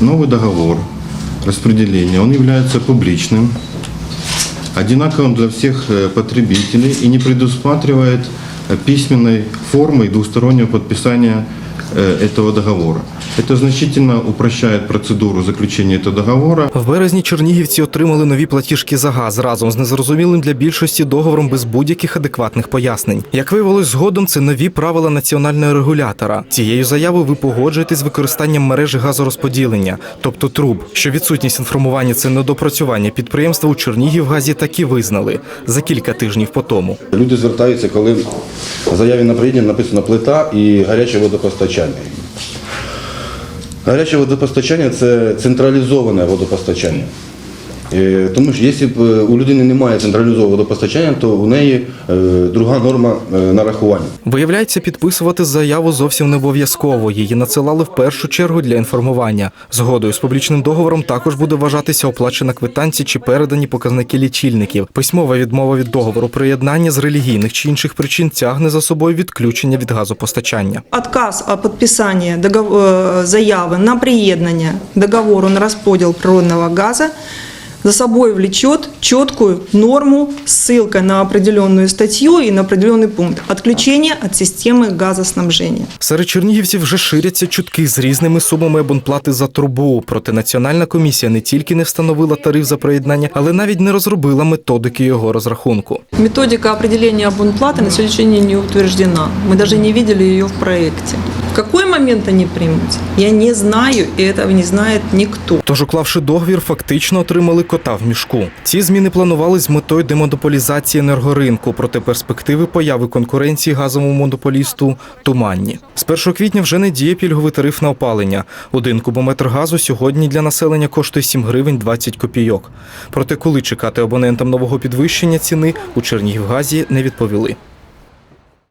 новый договор распределения, он является публичным, одинаковым для всех э, потребителей и не предусматривает э, письменной формы и двустороннего подписания э, этого договора. Это значительно упрощает процедуру заключения этого договора. В березні чернігівці отримали нові платіжки за газ разом з незрозумілим для більшості договором без будь-яких адекватних пояснень. Як виявилось згодом, це нові правила національного регулятора. Цією заявою ви погоджуєтесь з використанням мережі газорозподілення, тобто труб. Що відсутність інформування це недопрацювання підприємства у Чернігівгазі таки визнали за кілька тижнів по тому. Люди звертаються, коли в заяві на приєднання написано плита і гаряче водопостачання. Гаряче водопостачання це централізоване водопостачання. Е, Тому що якщо б е, у людини немає централізованого водопостачання, то у неї е, друга норма нарахування. Виявляється, підписувати заяву зовсім не обов'язково. Її надсилали в першу чергу для інформування. Згодою з публічним договором також буде вважатися оплачена квитанція чи передані показники лічильників. Письмова відмова від договору приєднання з релігійних чи інших причин тягне за собою відключення від газопостачання. Отказ о подписании догов- э, на приеднание договору на расподел природного газа за собой влечет четкую норму с ссылкой на определенную статью и на определенный пункт отключения от системы газоснабжения. Серед чернігівців вже ширяться чутки з різними сумами абонплати за трубу. Проте національна комісія не тільки не встановила тариф за приєднання, але навіть не розробила методики його розрахунку. Методика определения абонплаты на сегодняшний день не утверждена. Мы даже не видели ее в проекте. Какой момент они примут, я не знаю, и этого не знает никто. Тож, уклавши договір, фактично отримали кота в мішку. Ці зміни планували з метою демонополізації енергоринку, проте перспективи появи конкуренції газовому монополісту туманні. З 1 квітня вже не діє пільговий тариф на опалення. Один кубометр газу сьогодні для населення коштує 7 гривень 20 копійок. Проте, коли чекати абонентам нового підвищення ціни, у Чернігівгазі не відповіли.